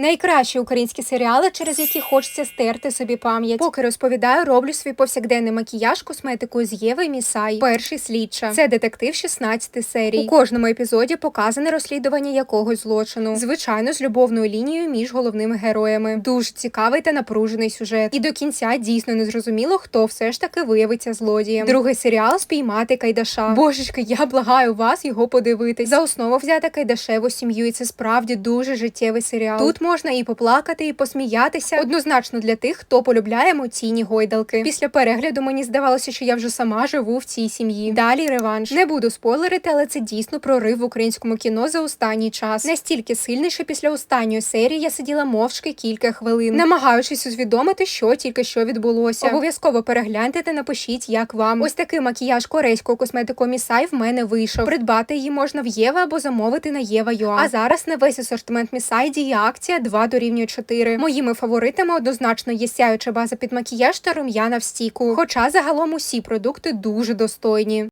Найкращі українські серіали, через які хочеться стерти собі пам'ять. Поки розповідаю, роблю свій повсякденний макіяж косметикою з Єви Місай. Перший слідча. Це детектив 16 серій. У кожному епізоді показане розслідування якогось злочину. Звичайно, з любовною лінією між головними героями. Дуже цікавий та напружений сюжет. І до кінця дійсно не зрозуміло, хто все ж таки виявиться злодієм. Другий серіал спіймати Кайдаша. Божечки, я благаю вас його подивитись. За основу взяти Кайдашеву сім'ю, і це справді дуже життєвий серіал. Тут можна і поплакати, і посміятися. Однозначно для тих, хто полюбляє емоційні гойдалки. Після перегляду мені здавалося, що я вже сама живу в цій сім'ї. Далі реванш. Не буду спойлерити, але це дійсно прорив в українському кіно за останній час. Настільки сильний, що після останньої серії я сиділа мовчки кілька хвилин, намагаючись усвідомити, що тільки що відбулося. Обов'язково перегляньте та напишіть, як вам. Ось такий макіяж корейського косметику Місай в мене вийшов. Придбати її можна в Єва або замовити на Єва А зараз на весь асортимент Місай діє акція 2 дорівнює 4. Моїми фаворитами однозначно є сяюча база під макіяж та рум'яна в стіку. Хоча загалом усі продукти дуже достойні.